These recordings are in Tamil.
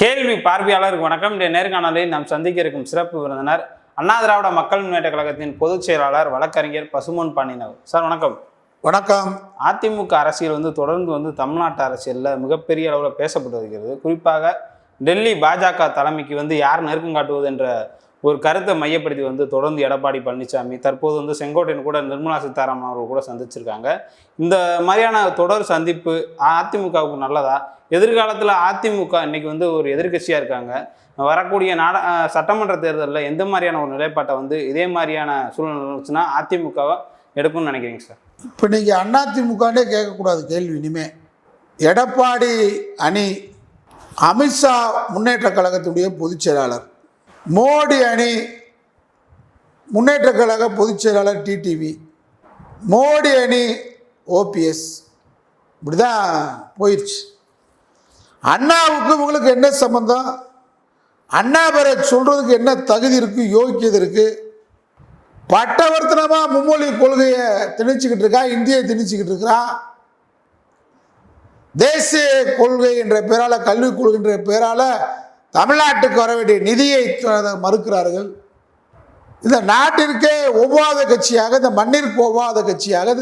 கேள்வி பார்வையாளருக்கு வணக்கம். இந்த நேர்காணலில் நாம் சந்திக்க இருக்கும் சிறப்பு விருந்தினர் அண்ணா திராவிட மக்கள் முன்னேற்ற கழகத்தின் பொதுச் செயலாளர் வழக்கறிஞர் பசுமன் பாண்டியனவர் சார் வணக்கம். வணக்கம். அதிமுக அரசியல் வந்து தொடர்ந்து வந்து தமிழ்நாட்டு அரசியலில் மிகப்பெரிய அளவில் பேசப்பட்டு வருகிறது. குறிப்பாக டெல்லி பாஜக தலைமைக்கு வந்து யார் நெருக்கம் காட்டுவது என்ற ஒரு கருத்தை மையப்படுத்தி வந்து தொடர்ந்து எடப்பாடி பழனிசாமி தற்போது வந்து செங்கோட்டையன் கூட நிர்மலா சீதாராமன் அவர்கள் கூட சந்திச்சிருக்காங்க. இந்த மாதிரியான தொடர் சந்திப்பு அதிமுகவுக்கு நல்லதா? எதிர்காலத்தில் அதிமுக இன்னைக்கு வந்து ஒரு எதிர்க்கட்சியாக இருக்காங்க. வரக்கூடிய நாட சட்டமன்ற தேர்தலில் எந்த மாதிரியான ஒரு நிலைப்பாட்டை வந்து இதே மாதிரியான சூழ்நிலை இருந்துச்சுன்னா அதிமுகவை எடுக்கும்னு நினைக்கிறீங்க சார்? இப்போ நீங்கள் அதிமுகனே கேட்கக்கூடாது கேள்வி இனிமே. எடப்பாடி அணி அமித்ஷா முன்னேற்ற கழகத்துடைய பொதுச் செயலாளர். மோடி அணி முன்னேற்ற கழக பொதுச் செயலாளர் டிடிவி மோடி அணி ஓபிஎஸ் இப்படி தான் போயிடுச்சு அண்ணாவுக்கு உங்களுக்கு என்ன சம்பந்தம்? அண்ணா பேரை சொல்கிறதுக்கு என்ன தகுதி இருக்குது யோக்கியது இருக்குது பட்டவர்த்தனமாக மும்மொழி கொள்கையை திணிச்சுக்கிட்டு இருக்கா? இந்தியை திணிச்சுக்கிட்டு இருக்கிறான் தேசிய கொள்கை என்ற பெயரால் கல்விக் கொள்கை என்ற பேரால் தமிழ்நாட்டுக்கு வர வேண்டிய நிதியை மறுக்கிறார்கள். இந்த நாட்டிற்கே ஒவ்வாத கட்சியாக இந்த மண்ணிற்கு ஒவ்வாத கட்சியாக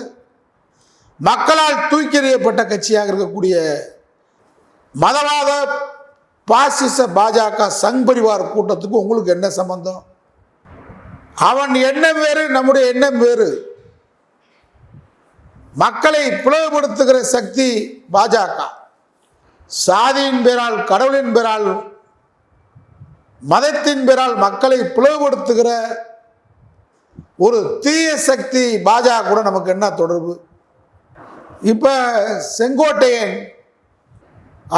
மக்களால் தூக்கி எறியப்பட்ட கட்சியாக இருக்கக்கூடிய மதவாத பாசிச பாஜக சங் பரிவார் கூட்டத்துக்கு உங்களுக்கு என்ன சம்பந்தம்? அவன் எண்ணம் வேறு நம்முடைய எண்ணம் வேறு. மக்களை பிளவுபடுத்துகிற சக்தி பாஜக. சாதியின் பேரால் கடவுளின் பேரால் மதத்தின் பெறால் மக்களை பிளவுபடுத்துகிற ஒரு தீய சக்தி பாஜக கூட நமக்கு என்ன தொடர்பு? இப்போ செங்கோட்டையன்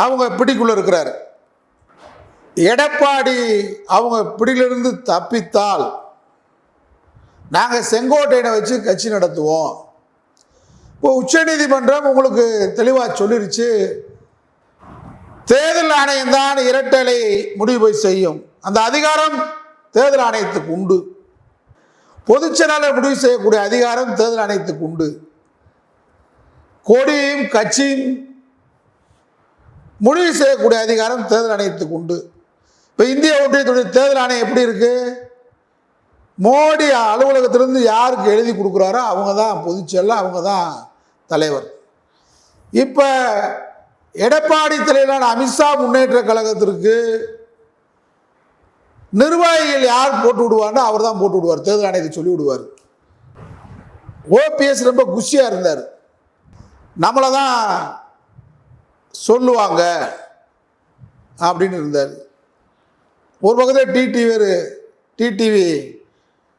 அவங்க பிடிக்குள்ள இருக்கிறார். எடப்பாடி அவங்க பிடியிலிருந்து தப்பித்தால் நாங்கள் செங்கோட்டையனை வச்சு கட்சி நடத்துவோம். இப்போ உச்சநீதிமன்றம் உங்களுக்கு தெளிவாக சொல்லிருச்சு. தேர்தல் ஆணையம் தான் இரட்டலை முடிவு செய்யும். அந்த அதிகாரம் தேர்தல் ஆணையத்துக்கு உண்டு. பொதுச் செயலாளர் முடிவு செய்யக்கூடிய அதிகாரம் தேர்தல் ஆணையத்துக்கு உண்டு. கொடியும் கட்சியும் முடிவு செய்யக்கூடிய அதிகாரம் தேர்தல் ஆணையத்துக்கு உண்டு. இப்போ இந்திய ஒன்றியத்துடைய தேர்தல் ஆணையம் எப்படி இருக்கு? மோடி அலுவலகத்திலிருந்து யாருக்கு எழுதி கொடுக்குறாரோ அவங்க தான் பொதுச்செயலாளர் அவங்க தான் தலைவர். இப்போ எடப்பாடி தலைவரான அமித்ஷா முன்னேற்ற கழகத்திற்கு நிர்வாகிகள் யார் போட்டு விடுவார்னா அவர் தான் போட்டு விடுவார். தேர்தல் ஆணையத்தை சொல்லி விடுவார். ஓபிஎஸ் ரொம்ப குஷியாக இருந்தார். நம்மளை தான் சொல்லுவாங்க அப்படின்னு இருந்தார். ஒரு பக்கத்தில் டிடிவி டிடிவி.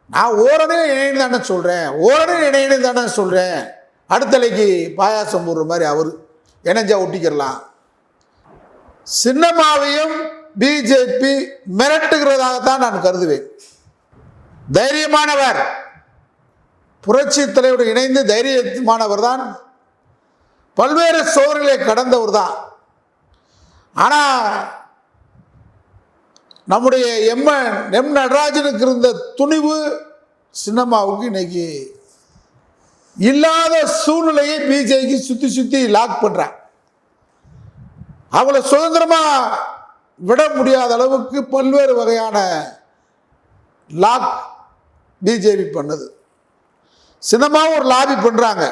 நான் ஓரணே இணைன்னு தானே சொல்கிறேன் ஓரணே இணைன்னு தானே சொல்கிறேன் அடுத்தலைக்கு பாயாசம் போடுற மாதிரி அவர். இணைஞ்சா ஒட்டிக்கிறலாம். சின்னம்மாவையும் பிஜேபி மிரட்டுகிறதாகத்தான் நான் கருதுவேன். தைரியமானவர். புரட்சி தலைவரோடு இணைந்து தைரியமானவர் தான் பல்வேறு சோதனைகளை கடந்தவர் தான் ஆனால் நம்முடைய எம் எம் நடராஜனுக்கு இருந்த துணிவு சின்னம்மாவுக்கு இன்னைக்கு இல்லாத சூழ்நிலையை பிஜேபி சுற்றி சுற்றி லாக் பண்ணுறான் அவளை சுதந்திரமாக விட முடியாத அளவுக்கு பல்வேறு வகையான லாக் பிஜேபி பண்ணுது. சின்னமாவும் ஒரு லாபி பண்ணுறாங்க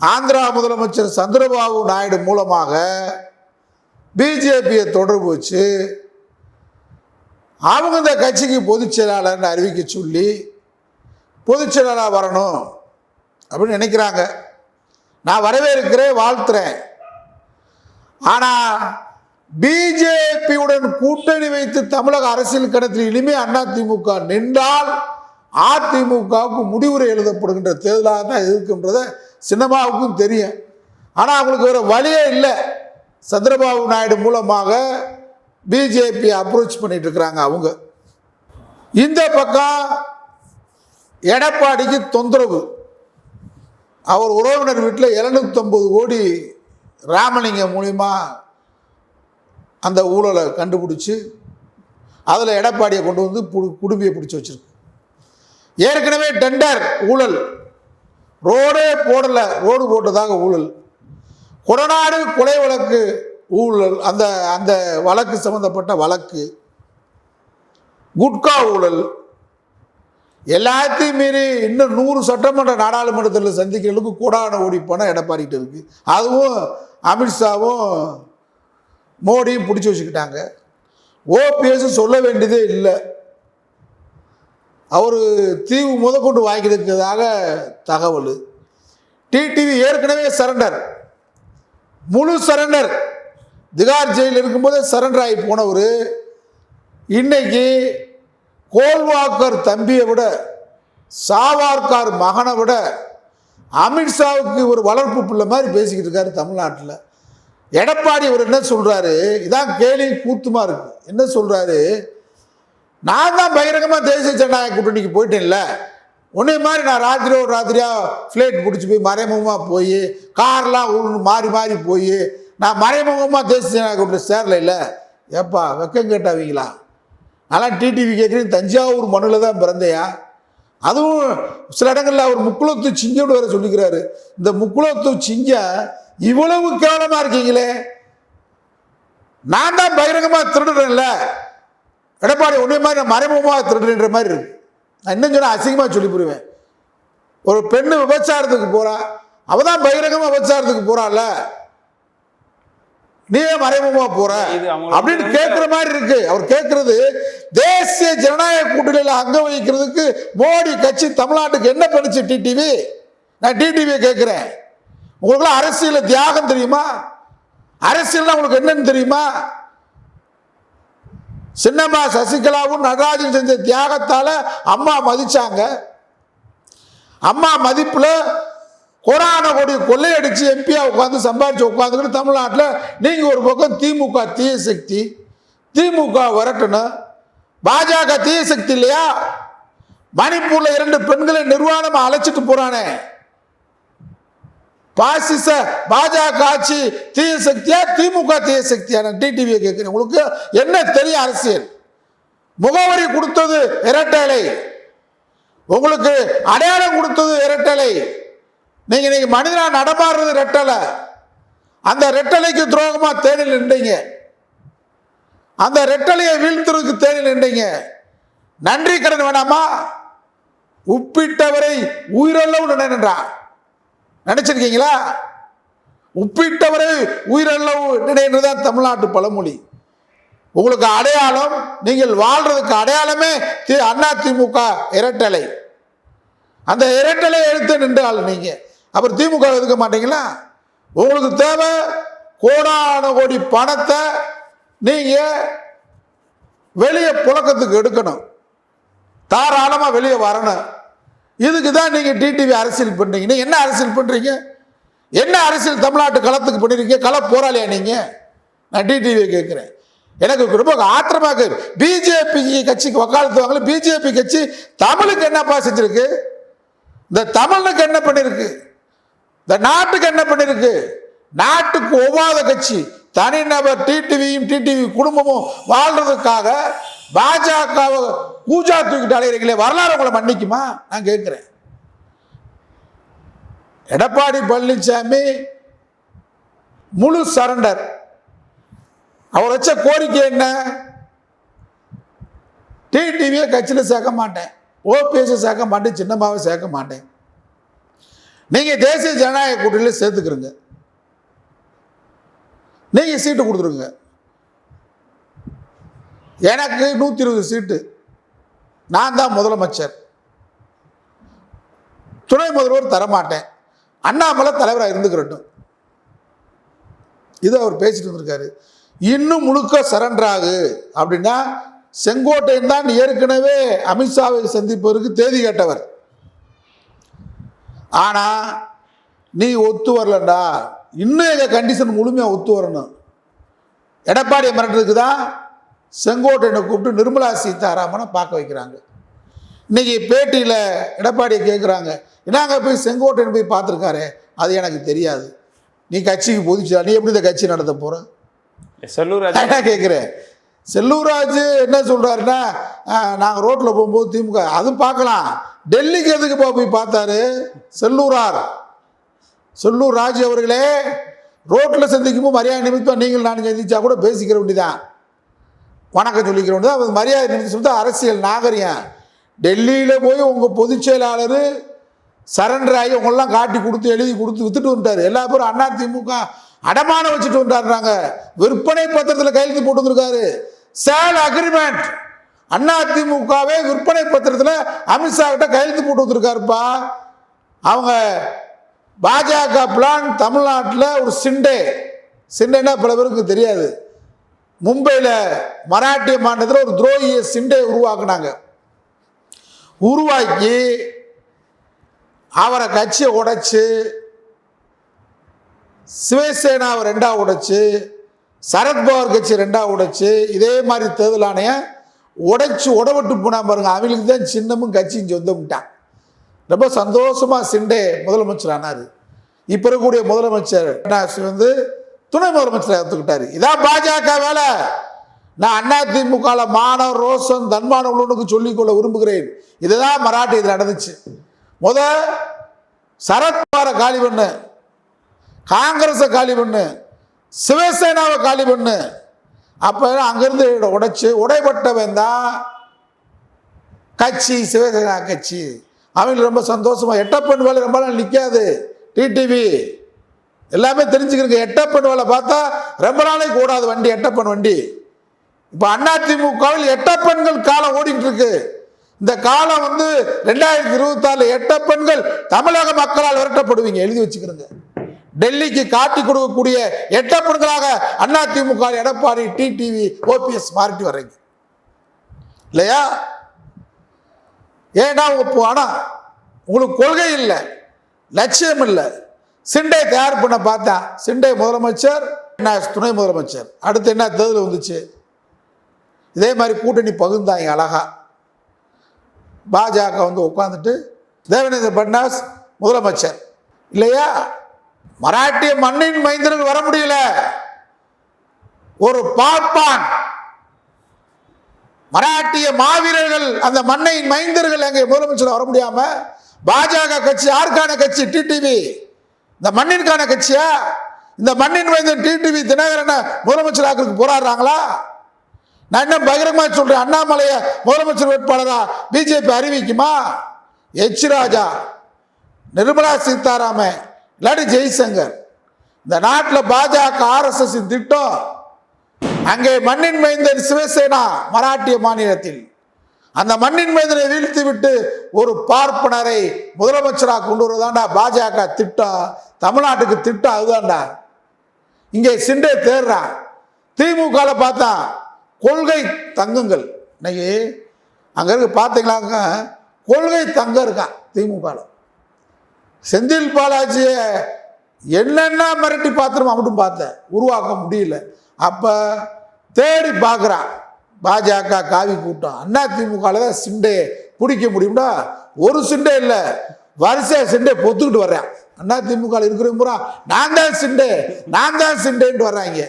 ஆந்திரா முதலமைச்சர் சந்திரபாபு நாயுடு மூலமாக பிஜேபியை தொடர்பு வச்சு அவங்க இந்த கட்சிக்கு பொதுச் செயலாளர்னு அறிவிக்க சொல்லி பொதுச் செயலாளராக வரணும் அப்படின்னு நினைக்கிறாங்க. நான் வரவேற்கிறேன் வாழ்த்துறேன். ஆனால் பிஜேபியுடன் கூட்டணி வைத்து தமிழக அரசியல் கணத்தில் இனிமே அதிமுக நின்றால் அதிமுகவுக்கு முடிவுரை எழுதப்படுகின்ற தேர்தலாக தான் இருக்கின்றத சின்னமாவுக்கும் தெரியும். ஆனால் அவங்களுக்கு வேறு வழியே இல்லை. சந்திரபாபு நாயுடு மூலமாக பிஜேபி அப்ரோச் பண்ணிட்டு இருக்கிறாங்க அவங்க. இந்த பக்கம் எடப்பாடிக்கு தொந்தரவு. அவர் உறவினர் வீட்டில் எழுநூத்தொம்பது கோடி ராமலிங்கம் மூலியமாக அந்த ஊழலை கண்டுபிடிச்சி அதில் எடப்பாடியை கொண்டு வந்து குடும்பியை பிடிச்சி வச்சிருக்கு. ஏற்கனவே டெண்டர் ஊழல். ரோடே போடலை ரோடு போட்டதாக ஊழல். கொடநாடு கொலை வழக்கு ஊழல் அந்த அந்த வழக்கு சம்மந்தப்பட்ட வழக்கு. குட்கா ஊழல். எல்லாத்தையும் மீறி இன்னும் நூறு சட்டமன்ற நாடாளுமன்றத்தில் சந்திக்கிறதுக்கு கூடான ஓடி போனால் எடப்பாடிட்டு இருக்குது அதுவும் அமித்ஷாவும் மோடியும் பிடிச்சி வச்சுக்கிட்டாங்க. ஓபிஎஸ் சொல்ல வேண்டியதே இல்லை. அவர் தீவு முதற்கொண்டு வாங்கியிருக்கிறதாக தகவல். டிடிவி ஏற்கனவே சரண்டர். முழு சரண்டர். திகார் ஜெயிலில் இருக்கும்போதே சரண்டர் ஆகி போனவர். இன்னைக்கு கோல்வாக்கர் தம்பியை விட சாவார்கார் மகனை விட அமித்ஷாவுக்கு ஒரு வளர்ப்பு பிள்ளை மாதிரி பேசிக்கிட்டு இருக்காரு தமிழ்நாட்டில். எடப்பாடி அவர் என்ன சொல்றாரு? இதான் கேலி கூத்துமா இருக்கு. என்ன சொல்றாரு? நான் தான் பகிரங்கமாக தேசிய ஜனநாயக கூட்டணிக்கு போயிட்டேன்ல. உன்னை மாதிரி நான் ராத்திரி ஒரு ராத்திரியாக ஃப்ளைட் பிடிச்சி போய் மறைமுகமாக போய் கார்லாம் உருண்டு மாறி மாறி போய் நான் மறைமுகமாக தேசிய ஜனநாயக கூட்டணி சேரல இல்லை. ஏப்பா வெக்கம் கேட்டாவீங்களா? நான்லாம் டிடிவி கேட்குறேன். தஞ்சாவூர் மண்ணில் தான் பிறந்தையா அதுவும் சில இடங்களில் அவர் முக்குளத்து சிங்கம்னு வேறு சொல்லிக்கிறாரு. இந்த முக்குளத்து சிங்கம் இவ்வளவு கேவலமாக இருக்கீங்களே? நான் தான் பகிரங்கமாக திருடுறேன்ல. எடப்பாடி உன்னை மாதிரி நான் மறைமுகமாக திருடுன்ற மாதிரி இருக்கு. நான் இன்னும் சொன்னால் அசிங்கமாக சொல்லி புரிவேன் ஒரு பெண்ணு விபச்சாரத்துக்கு போறா அவ தான் பகிரங்கமாக விபச்சாரத்துக்கு போறாள்ல. நீ ஏன் மறைமுகமா போற. இது அவங்களுக்கு அப்படின்னு கேட்கிற மாதிரி இருக்கு. அவர் கேட்கறது தேசிய ஜனநாயக கூட்டணியில் அங்க வகிக்கிறதுக்கு மோடி கட்சி தமிழ்நாட்டுக்கு என்ன பண்ணுச்சு டிடிவி நான் டிடிவியை கேட்கிறேன் உங்களுக்குலாம் அரசியல தியாகம் தெரியுமா? அரசியல்னா உங்களுக்கு என்னன்னு தெரியுமா? சின்னம்மா சசிகலாவும் நடராஜன் செஞ்ச தியாகத்தால அம்மா மதிச்சாங்க. அம்மா மதிப்புல கொரோனா கொடி கொள்ளையடிச்சு எம்பியா உட்காந்து சம்பாதிச்சு உட்காந்துக்கிட்டு தமிழ்நாட்டில் நீங்க ஒரு பக்கம் திமுக தீய சக்தி திமுக விரட்டணும். பாஜக தீய சக்தி இல்லையா? மணிப்பூர்ல இரண்டு பெண்களை நிர்வாணமா அழைச்சிட்டு போறானே. பாசிச பாஜக ஆட்சி தீய சக்தியா திமுக தீய சக்தியா? நான் டிடிவியை கேட்குறேன். உங்களுக்கு என்ன தெரியும் அரசியல்? முகவரி கொடுத்தது இரட்டலை. உங்களுக்கு அடையாளம் கொடுத்தது இரட்டலை. நீங்க நீங்க மனிதனா நடமாடுறது ரெட்டலை அந்த ரெட்டலைக்கு துரோகமா தேனில் நின்றீங்க. அந்த ரெட்டலையை வீழ்த்துறதுக்கு தேனில் நின்றீங்க. நன்றி கடன் வேணாமா? உப்பிட்டவரை உயிரளவு நினைன்றான் நினைச்சிருக்கீங்களா? உப்பிட்டவரை உயிரளவு நினைன்றதுதான் தமிழ்நாட்டு பழமொழி. உங்களுக்கு அடையாளம் நீங்கள் வாழ்றதுக்கு அடையாளமே தி அண்ணா திமுக இரட்டலை. அந்த இரட்டலை எடுத்து நின்றால் நீங்க. அப்புறம் திமுக எதுக்க மாட்டீங்களா? உங்களுக்கு தேவை கோடான கோடி பணத்தை நீங்க வெளியே புழக்கத்துக்கு எடுக்கணும். தாராளமாக வெளியே வரணும். இதுக்கு தான் நீங்கள் டிடிவி அரசியல் பண்ணுறீங்க என்ன அரசியல் பண்ணுறீங்க என்ன அரசியல் தமிழ்நாட்டு களத்துக்கு பண்ணிருக்கீங்க? கள போராளியா நீங்கள் நான் டிடிவியை கேட்குறேன். எனக்கு ரொம்ப ஆத்திரமாக இருக்கு பிஜேபி கட்சிக்கு வக்காலத்து வாங்கல. பிஜேபி கட்சி தமிழுக்கு என்னப்பா செஞ்சிருக்கு? இந்த தமிழுக்கு என்ன பண்ணியிருக்கு இந்த நாட்டுக்கு என்ன பண்ணியிருக்கு நாட்டுக்கு ஒவ்வாத கட்சி. தனிநபர் டிடிவியும் டிடிவி குடும்பமும் வாழ்றதுக்காக பாஜகவை பூஜா தூக்கிட்டு அலைகிறீங்களே வரலாறு உங்களை மன்னிக்குமா? நான் கேட்குறேன். எடப்பாடி பழனிசாமி முழு சரண்டர் அவர் வச்ச கோரிக்கை என்ன? டிடிவியை கட்சியில் சேர்க்க மாட்டேன். ஓபிஎஸ் சேர்க்க மாட்டேன். சின்னம்மாவை சேர்க்க மாட்டேன். நீங்கள் தேசிய ஜனநாயக கூட்டணியில் சேர்த்துக்கிறீங்க. நீங்கள் சீட்டு கொடுத்துருங்க. எனக்கு நூற்றி இருபது சீட்டு. நான் தான் முதலமைச்சர். துணை முதல்வர் தரமாட்டேன். அண்ணாமலை தலைவராக இருந்துக்கிறட்டும். இது அவர் பேசிட்டு வந்திருக்காரு. இன்னும் முழுக்க சரண்டராகு அப்படின்னா செங்கோட்டையன் தான் ஏற்கனவே அமித்ஷாவை சந்திப்பதற்கு தேதி கேட்டவர். ஆனால் நீ ஒத்து வரலண்டா. இன்னும் எங்கள் கண்டிஷன் முழுமையாக ஒத்து வரணும். எடப்பாடியை மிரட்டுறதுக்கு தான் செங்கோட்டையனை கூப்பிட்டு நிர்மலா சீதாராமனை பார்க்க வைக்கிறாங்க. இன்னைக்கு பேட்டியில் எடப்பாடியை கேட்குறாங்க என்னங்க போய் செங்கோட்டையன் போய் பார்த்துருக்காரு? அது எனக்கு தெரியாது. நீ கட்சிக்கு பொதிச்சா நீ எப்படி இந்த கட்சி நடத்த போற? செல்லூர் நான் என்ன கேட்குறேன் செல்லூர்ராஜ் என்ன சொல்றாருன்னா நாங்கள் ரோட்டில் போகும்போது திமுக அது பார்க்கலாம். டெல்லிக்கு எதுக்குப்பா போய் பார்த்தாரு? செல்லூரார். செல்லூர் ராஜ் அவர்களே ரோட்டில் சந்திக்கும் போது மரியாதை நிமித்தம் நீங்கள் நான் சந்திச்சா கூட பேசிக்கிற வேண்டியதான் வணக்கம் சொல்லிக்கிறோம். வேண்டியதான் மரியாதை நிமித்தம் சொல்லிட்டு அரசியல் நாகரிகம். டெல்லியில் போய் உங்கள் பொதுச் செயலாளர் சரண்டர் ஆகி உங்களெல்லாம் காட்டி கொடுத்து எழுதி கொடுத்து வித்துட்டு வந்துட்டார். எல்லா பேரும் அண்ணா திமுக அடமானம் வச்சுட்டு வந்துட்டாருறாங்க விற்பனை பத்திரத்தில் கையெழுத்து போட்டு வந்திருக்காரு. சேல் அக்ரிமெண்ட் அண்ணா திமுகவே விற்பனை பத்திரத்தில் அமித்ஷா கிட்ட கையெழுத்து போட்டு வந்திருக்காருப்பா. அவங்க பாஜக பிளான் தமிழ்நாட்டில் ஒரு சிண்டே. சிண்டேன்னா பல பேருக்கு தெரியாது. மும்பையில் மராட்டிய மாநிலத்தில் ஒரு துரோகிய சிண்டை உருவாக்குனாங்க. உருவாக்கி அவரை கட்சியை உடைச்சு சிவசேனாவை ரெண்டாக உடைச்சு சரத்பவார் கட்சி ரெண்டாக உடைச்சு இதே மாதிரி தேர்தல் ஆணையம் உடைச்சு உடவிட்டு போனா பாருங்க அவங்களுக்கு தான் சின்னமும் கட்சியும் சொந்தம்ட்டான். ரொம்ப சந்தோஷமா சிண்டே முதலமைச்சர் ஆனார். இப்போ இருக்கக்கூடிய முதலமைச்சர் வந்து துணை முதலமைச்சரை எடுத்துக்கிட்டாரு இதான் பாஜக வேலை. நான் அதிமுகவில் மானம் ரோசம் தன்மானம் உள்ளவனுக்கு சொல்லிக்கொள்ள விரும்புகிறேன். இதுதான் மராட்டி இது நடந்துச்சு. முத சரத்பவாரை காலி பண்ணு. காங்கிரஸை காலி பண்ணு. சிவசேனாவை காலி பண்ணு. அப்போ அங்கேருந்து உடைச்சு உடைப்பட்டவன் தான் கட்சி சிவசேனா கட்சி. அவங்களுக்கு ரொம்ப சந்தோஷமா எட்டப்பன் வேலை ரொம்ப நாள் நிற்காது டிடிவி. எல்லாமே தெரிஞ்சுக்கிறீங்க எட்டப்பன் வேலை பார்த்தா ரொம்ப நாளைக்கு ஓடாது வண்டி எட்டப்பன் வண்டி. இப்போ அதிமுகவில் எட்டப்பெண்கள் காலம் ஓடிட்டு இருக்கு. இந்த காலம் வந்து ரெண்டாயிரத்தி இருபத்தாறு எட்டப்பெண்கள் தமிழக மக்களால் விரட்டப்படுவீங்க. எழுதி வச்சுக்கிறோங்க. டெல்லிக்கு காட்டி கொடுக்கக்கூடிய எட்டப்பெண்களாக அதிமுக எடப்பாடி டிடிவி ஓபிஎஸ் மாறிட்டு வர்றீங்க. இல்லையா? ஏன்னா உங்க ஆனால் உங்களுக்கு கொள்கை இல்லை. லட்சியம் இல்லை. சிண்டை தயார் பண்ண பார்த்தா சிண்டை முதலமைச்சர் என்ன துணை முதலமைச்சர்? அடுத்து என்ன தேர்தல் வந்துச்சு? இதே மாதிரி கூட்டணி பகுந்தாங்க அழகா. பாஜக வந்து உட்காந்துட்டு தேவேந்திர பட்னாஸ் முதலமைச்சர். இல்லையா? மராட்டிய மண்ணின் மைந்தர்கள் வர முடியல. ஒரு பார்ப்பான். மராட்டிய மாவீரர்கள் அந்த மண்ணை மைந்தர்கள் அங்கே முதலமைச்சர் வர முடியாம பாஜக கட்சி யாருக்கான கட்சி? டிடிவி இந்த மண்ணிற்கான கட்சியா? இந்த மண்ணின் மைந்தன் டிடிவி தினகரனை முதலமைச்சராக்கிறதுக்கு போராடுறாங்களா? நான் என்ன பகிரங்கமாக சொல்கிறேன் அண்ணாமலையை முதலமைச்சர் வேட்பாளராக பிஜேபி அறிவிக்குமா? எச் ராஜா நிர்மலா சீதாராமன் இல்லாட்டி ஜெய்சங்கர். இந்த நாட்டில் பாஜக ஆர்எஸ்எஸ் திட்டம். அங்கே மண்ணின் மைந்தன் சிவசேனா மராட்டிய மாநிலத்தில். அந்த மண்ணின் மைந்தனை வீழ்த்தி விட்டு ஒரு பார்ப்பனரை முதலமைச்சராக கொண்டு வருவதாண்டா பாஜக திட்டம். தமிழ்நாட்டுக்கு திட்டம் அதுதான்டா இங்கே சிண்டே தேர்றா. திமுகவில் பார்த்தா கொள்கை தங்கங்கள். இன்னைக்கு அங்கே இருக்கு பார்த்தீங்களாங்க கொள்கை தங்கம் இருக்கான் திமுகவில் செந்தில் பாலாஜியை என்னென்ன மிரட்டி பார்த்துருமா மட்டும் பார்த்தேன் உருவாக்க முடியல. அப்போ தேடி பார்க்குறான் பாஜக காவி கூட்டம். அண்ணா திமுகவில் தான் சிண்டே பிடிக்க முடியும்டா. ஒரு சிண்டே இல்லை வரிசையாக சிண்டே பொத்துக்கிட்டு வர்றேன் அண்ணா திமுகவில் இருக்கிற பூரா நான் தான் சிண்டே நான் தான் சிண்டேன்ட்டு வர்றாங்க.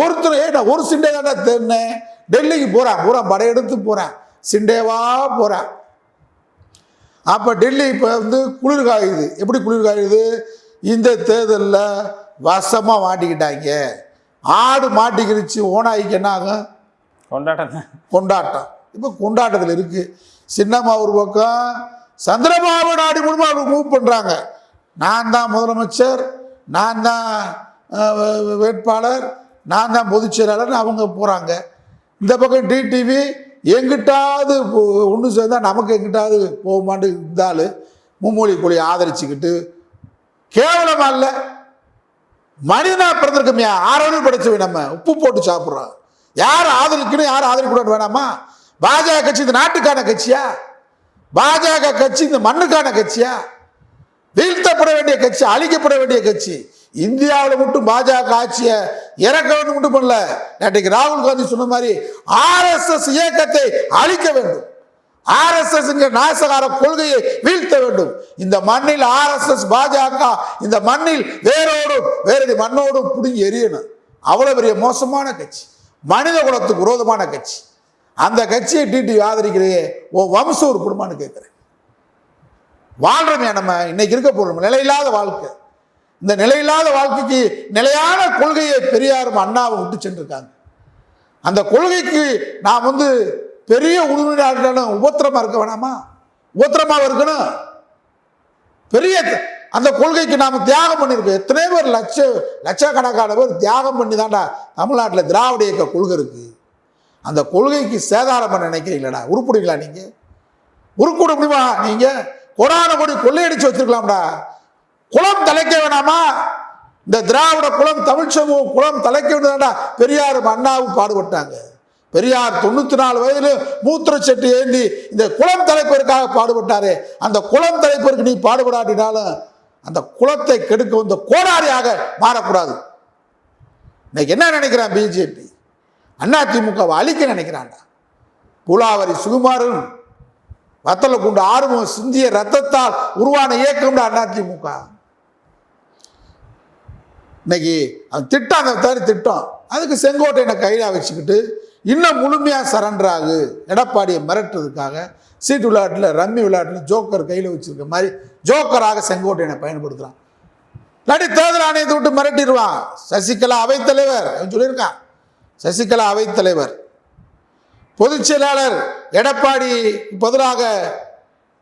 ஒருத்தர் ஏடா ஒரு சிண்டே தான்டா தேடினேன் டெல்லிக்கு போகிறான் பூரா படையெடுத்து போகிறான் சிண்டேவா போகிறான் அப்போ டெல்லி இப்போ வந்து குளிர் காயுது. எப்படி குளிர் காயுது? இந்த தேர்தலில் வசமாக மாட்டிக்கிட்டாங்க. ஆடு மாட்டிக்கிருச்சு ஓனாய்க்கு என்ன ஆகும்? கொண்டாட்டம் கொண்டாட்டம். இப்போ கொண்டாட்டத்தில் இருக்குது சின்னம்மா ஒரு பக்கம் சந்திரபாபு நாடு மூலமாக மூவ் பண்ணுறாங்க நான் தான் முதலமைச்சர் நான் தான் வேட்பாளர் நான் தான் பொதுச் செயலாளர்னு அவங்க போகிறாங்க இந்த பக்கம் டிடிவி எங்கிட்டாவது ஒன்று சேர்ந்தால் நமக்கு எங்கிட்டாவது போகுமான்னு இருந்தாலும் மும்மொழி கொலையை ஆதரிச்சுக்கிட்டு கேவலமாக இல்லை. மனிதனா பிறந்திருக்கோம்யா ஆரோக்கியம் படைச்சவை நம்ம. உப்பு போட்டு சாப்பிட்றோம். யார் ஆதரிக்கணும் யார் ஆதரிக்கூடாது வேணாமா? பாஜக கட்சி இந்த நாட்டுக்கான கட்சியா? பாஜக கட்சி இந்த மண்ணுக்கான கட்சியா? வீழ்த்தப்பட வேண்டிய கட்சி அழிக்கப்பட வேண்டிய கட்சி. இந்தியாவில் மட்டும் பாஜக ஆட்சியை இறக்க வேண்டும் மட்டும் பண்ணல. நேற்றைக்கு ராகுல் காந்தி சொன்ன மாதிரி ஆர்எஸ்எஸ் இயக்கத்தை அழிக்க வேண்டும். ஆர்எஸ்எஸ் நாசகார கொள்கையை வீழ்த்த வேண்டும். இந்த மண்ணில் ஆர்எஸ்எஸ் பாஜக இந்த மண்ணில் வேரோடும் வேறு மண்ணோடும் பிடுங்கி எரியணும் அவ்வளோ பெரிய மோசமான கட்சி. மனித குலத்துக்கு விரோதமான கட்சி. அந்த கட்சியை டிடி ஆதரிக்கிறையே ஓ வம்ச உருப்படுமான்னு கேட்குறேன். வாழ்கிறோமே நம்ம இன்னைக்கு இருக்க போறோம். நிலையில்லாத வாழ்க்கை. இந்த நிலையில்லாத வாழ்க்கைக்கு நிலையான கொள்கையை பெரியாரும் அண்ணாவும் விட்டு சென்றிருக்காங்க. அந்த கொள்கைக்கு நாம் வந்து பெரிய உறுதியாளர்களும் உபத்திரமா இருக்க வேணாமா? உபத்திரமாக இருக்கணும்? பெரிய அந்த கொள்கைக்கு நாம் தியாகம் பண்ணியிருக்கோம் எத்தனை பேர் லட்ச லட்சக்கணக்கான பேர் தியாகம் பண்ணி தான்டா தமிழ்நாட்டில் திராவிட இயக்க கொள்கை இருக்கு. அந்த கொள்கைக்கு சேதாரம் பண்ண நினைக்கிறீங்களா உருப்பிடுங்களா நீங்கள் உருப்பிட முடியுமா நீங்கள் கொடான கொடி கொள்ளையடிச்சு வச்சிருக்கலாம்டா. குளம் தலைக்க வேணாமா? இந்த திராவிட குளம் தமிழ் சமூகம் குளம் தலைக்க வேண்டியதாண்டா பெரியாரும் அண்ணாவும் பாடுபட்டாங்க. பெரியார் தொண்ணூத்தி நாலு வயதில் மூத்திர செட்டு ஏந்தி இந்த குளம் தலைப்பதற்காக பாடுபட்டாரே. அந்த குளம் தலைப்பதற்கு நீ பாடுபடாட்டினாலும் அந்த குளத்தை கெடுக்க வந்த கோடாரியாக மாறக்கூடாது. இன்னைக்கு என்ன நினைக்கிறான் பிஜேபி? அதிமுகவை அழிக்க நினைக்கிறான்டா. புலாவரி சுகுமாரன் வத்தல கொண்டு ஆர்வம் சிந்திய ரத்தத்தால் உருவான இயக்கம்டா அதிமுக. இன்னைக்கு அந்த திட்டம் அந்த தவிர திட்டம் அதுக்கு செங்கோட்டையனை கையில் வச்சுக்கிட்டு இன்னும் முழுமையாக சரண்டர் ஆகு. எடப்பாடியை மிரட்டுறதுக்காக சீட்டு விளையாட்டில் ரம்மி விளையாட்டில் ஜோக்கர் கையில் வச்சிருக்க மாதிரி ஜோக்கராக செங்கோட்டையனை பயன்படுத்துகிறான் இல்லாட்டி தேர்தல் ஆணையத்தை விட்டு மிரட்டிடுவான். சசிகலா அவைத்தலைவர் அப்படின்னு சொல்லியிருக்கான். சசிகலா அவைத்தலைவர். பொதுச் செயலாளர் எடப்பாடி பதிலாக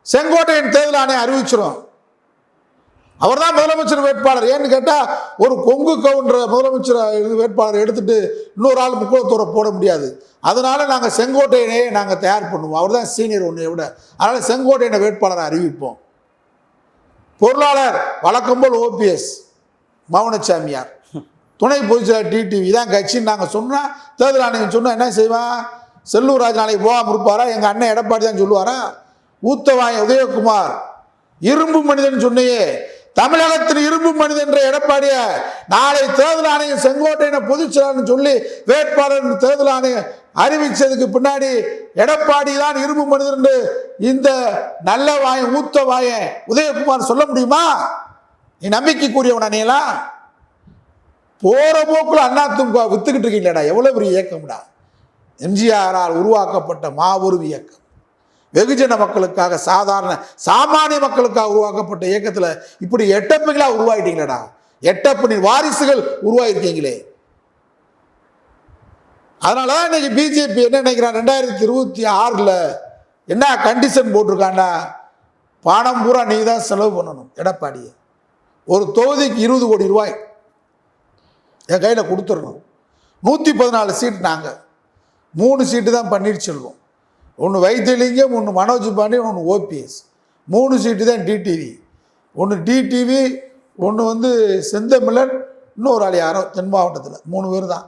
செங்கோட்டையின் தேர்தல் ஆணையம் அறிவிச்சிரும். அவர் தான் முதலமைச்சர் வேட்பாளர். ஏன்னு கேட்டால் ஒரு கொங்கு கவுன்ற முதலமைச்சர் வேட்பாளர் எடுத்துட்டு இன்னொரு ஆள் முக்குளத்தூரை போட முடியாது. அதனால நாங்கள் செங்கோட்டையனையே நாங்கள் தயார் பண்ணுவோம். அவர் தான் சீனியர் ஒன்றை விட. அதனால் செங்கோட்டையனை வேட்பாளரை அறிவிப்போம். பொருளாளர் வழக்கம் போல் ஓபிஎஸ் மௌனச்சாமியார் துணை பொதுச்செயலாளர் டிடிவி. இதான் கட்சின்னு நாங்கள் சொன்னால் தேர்தல் ஆணையம் சொன்னால் என்ன செய்வான்? செல்லூர் ராஜ் நாளைக்கு போகாமல் இருப்பாரா? எங்கள் அண்ணன் எடப்பாடி தான் சொல்லுவாரா? ஊத்தவாய் உதயகுமார். இரும்பு மனிதன் சொன்னையே தமிழகத்தில் இரும்பு மனிதன் என்ற எடப்பாடிய நாளை தேர்தல் ஆணையம் செங்கோட்டையனை பொதுச்செயலாளர் சொல்லி வேட்பாளர் தேர்தல் ஆணையம் அறிவிச்சதுக்கு பின்னாடி எடப்பாடி தான் இரும்பு மனிதன் என்று இந்த நல்ல வாயம் ஊத்த வாயன் உதயகுமார் சொல்ல முடியுமா? நீ நம்பிக்கைக்குரியவனா நீலாம் போற போக்குல அதிமுக வித்துக்கிட்டு இருக்கீங்களேடா எவ்வளவு பெரிய இயக்கம்டா? எம்ஜிஆரால் உருவாக்கப்பட்ட மாபெரும் இயக்கம். வெகுஜன மக்களுக்காக சாதாரண சாமானிய மக்களுக்காக உருவாக்கப்பட்ட இயக்கத்தில் இப்படி எட்டப்புகளா உருவாயிட்டீங்களடா. எட்டப்பனின் வாரிசுகள் உருவாயிருக்கீங்களே. அதனால தான் இன்னைக்கு பிஜேபி என்ன நினைக்கிறான் ரெண்டாயிரத்தி இருபத்தி ஆறில் என்ன கண்டிஷன் போட்டிருக்காண்டா? பணம் பூரா நீ தான் செலவு பண்ணணும் எடப்பாடியை. ஒரு தொகுதிக்கு இருபது கோடி ரூபாய் என் கையில் கொடுத்துடணும். நூற்றி பதினாலு சீட் நாங்கள் மூணு சீட்டு தான் பன்னீர்செல்வம் ஒன்று வைத்தியலிங்கம் ஒன்று மனோஜ் பாண்டியன் ஒன்று ஓபிஎஸ். மூணு சீட்டு தான் டிடிவி ஒன்று டிடிவி ஒன்று வந்து செந்தமிழன் இன்னொரு ஆள் யாரோ தென் மாவட்டத்தில். மூணு பேர் தான்.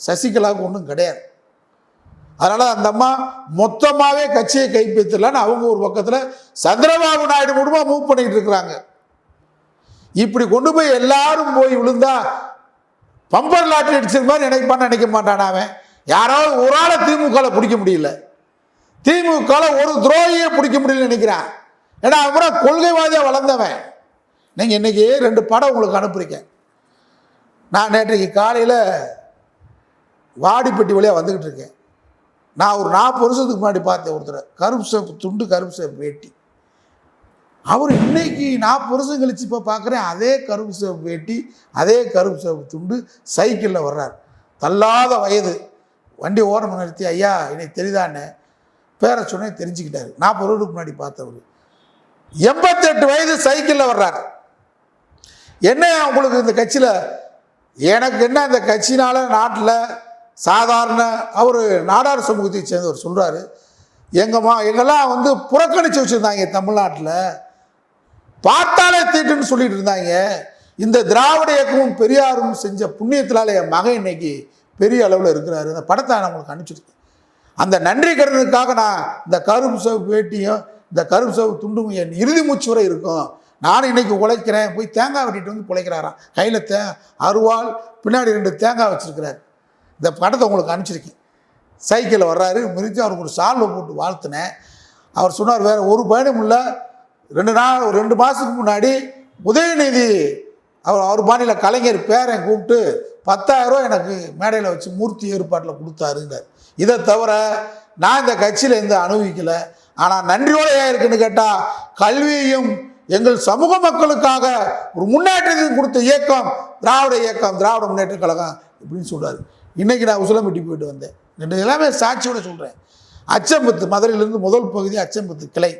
சசிகலாவுக்கு ஒன்றும் கிடையாது. அதனால் அந்த அம்மா மொத்தமாகவே கட்சியை கைப்பற்றலான்னு அவங்க ஒரு பக்கத்தில் சந்திரபாபு நாயுடு குடும்பமாக மூவ் பண்ணிக்கிட்டு இருக்கிறாங்க. இப்படி கொண்டு போய் எல்லாரும் போய் விழுந்தா பம்பர் லாட்டரி அடிச்சது மாதிரி நினைப்பான்னு நினைக்க மாட்டான் அவன்? யாராவது ஒரு ஆளை திமுகவில் பிடிக்க முடியல. திமுகவில் ஒரு துரோகியை பிடிக்க முடியலன்னு நினைக்கிறேன். ஏன்னா அவன் கொள்கைவாதியாக வளர்ந்தவன். நீங்கள் இன்றைக்கி ரெண்டு படம் உங்களுக்கு அனுப்புறீங்க. நான் நேற்றைக்கு காலையில் வாடிப்பட்டி வழியாக வந்துக்கிட்டு இருக்கேன். நான் ஒரு நாற்பது வருஷத்துக்கு முன்னாடி பார்த்தேன் ஒருத்தரை. கருப்பு சேப்பு துண்டு கருப்பு சேப்பு வேட்டி. அவர் இன்னைக்கு நாற்பது வருஷம் கழிச்சு இப்போ பார்க்குறேன் அதே கருப்பு சேப்பு வேட்டி அதே கருப்பு சேப்பு துண்டு சைக்கிளில் வர்றார். தள்ளாத வயது. வண்டி ஓரம் நிறுத்தி ஐயா இன்னைக்கு தெரியுதான்னு? பேரை சொன்னே தெரிஞ்சுக்கிட்டாரு. நாற்பது வருடத்துக்கு முன்னாடி பார்த்தவர். எண்பத்தெட்டு வயது சைக்கிளில் வர்றார். என்ன உங்களுக்கு இந்த கட்சியில்? எனக்கு என்ன இந்த கட்சினால் நாட்டில் சாதாரண அவர் நாடார் சமூகத்தை சேர்ந்தவர் சொல்கிறாரு எங்கம்மா எங்கெல்லாம் வந்து புறக்கணித்து வச்சுருந்தாங்க தமிழ்நாட்டில் பார்த்தாலே தீட்டுன்னு சொல்லிட்டு இருந்தாங்க. இந்த திராவிட இயக்கமும் பெரியாரும் செஞ்ச புண்ணியத்தினால என் மகன் இன்னைக்கு பெரிய அளவில் இருக்கிறாரு. அந்த படத்தை நான் உங்களுக்கு அனுப்பிச்சிருக்கேன். அந்த நன்றி கடனுக்காக நான் இந்த கருப்பு சவு வேட்டியும் இந்த கருப்பு சவு துண்டும் என் இறுதி மூச்சு வரை இருக்கும். நானும் இன்னைக்கு உழைக்கிறேன். போய் தேங்காய் வெட்டிட்டு வந்து பிழைக்கிறாராம். கையில் தே அருவாள் பின்னாடி ரெண்டு தேங்காய் வச்சுருக்கிறாரு. இந்த படத்தை உங்களுக்கு அனுப்பிச்சிருக்கேன். சைக்கிளில் வர்றாரு. மிதித்து அவருக்கு ஒரு சால்வை போட்டு வாழ்த்தினேன். அவர் சொன்னார் வேறு ஒரு பயணம் இல்லை. ரெண்டு நாள் ஒரு ரெண்டு மாதத்துக்கு முன்னாடி உதயநிதி அவர் அவர் மாநில கலைஞர் பேரன் கூப்பிட்டு பத்தாயிரம் எனக்கு மேடையில் வச்சு மூர்த்தி ஏற்பாட்டில் கொடுத்தாருங்கிறார். இதை தவிர நான் இந்த கட்சியில் எந்த அனுபவிக்கலை. ஆனால் நன்றியோட ஏன் இருக்குன்னு கேட்டால் கல்வியையும் எங்கள் சமூக மக்களுக்காக ஒரு முன்னேற்றத்தையும் கொடுத்த இயக்கம் திராவிட இயக்கம் திராவிட முன்னேற்ற கழகம் இப்படின்னு சொல்கிறார் இன்னைக்கு நான் உசிலம்பட்டி போயிட்டு வந்தேன். ரெண்டு எல்லாமே சாட்சியோட சொல்கிறேன் அச்சம்பத்து மதுரையிலேருந்து முதல் பகுதி அச்சம்பத்து கிளை.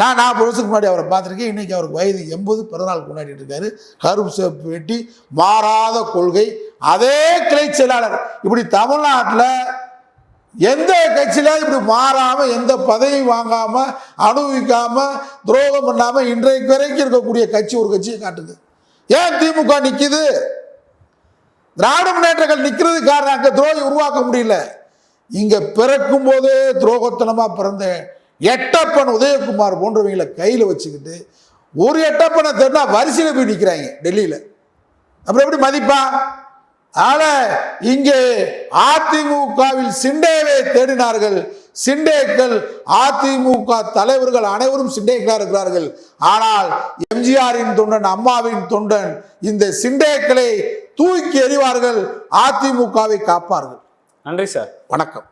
நான் நாற்பது வருஷத்துக்கு முன்னாடி அவரை பார்த்துருக்கேன். இன்றைக்கி அவருக்கு வயது எண்பது பிறநாள் கொண்டாடிட்டு இருக்காரு. கருப்பு சேப்பு வெட்டி மாறாத கொள்கை அதே கிளை செயலாளர். இப்படி தமிழ்நாட்டில் எந்த கட்சியில இப்படி மாறாம எந்த பதவி வாங்காம அனுபவிக்காம துரோகம் பண்ணாம இன்றைக்கு வரைக்கும் இருக்கக்கூடிய கட்சி ஒரு கட்சியை காட்டுது. ஏன் திமுக நிக்குது? திராவிட முன்னேற்றங்கள் நிக்கிறது காரணம் அங்க துரோகி உருவாக்க முடியல. இங்க பிறக்கும் போதே துரோகத்தனமா பிறந்த எட்டப்பன் உதயகுமார் போன்றவங்களை கையில வச்சுக்கிட்டு ஒரு எட்டப்பனை தேடினா வரிசையில போய் நிக்கிறாங்க டெல்லியில. அப்புறம் எப்படி மதிப்பா? ஆக இங்கே அதிமுகவில் சிண்டேவை தேடினார்கள். சிண்டேக்கள் அதிமுக தலைவர்கள் அனைவரும் சிண்டேக்களாக இருக்கிறார்கள். ஆனால் எம்ஜிஆரின் தொண்டன் அம்மாவின் தொண்டன் இந்த சிண்டேக்களை தூக்கி எறிவார்கள் அதிமுகவை காப்பார்கள். நன்றி சார். வணக்கம்.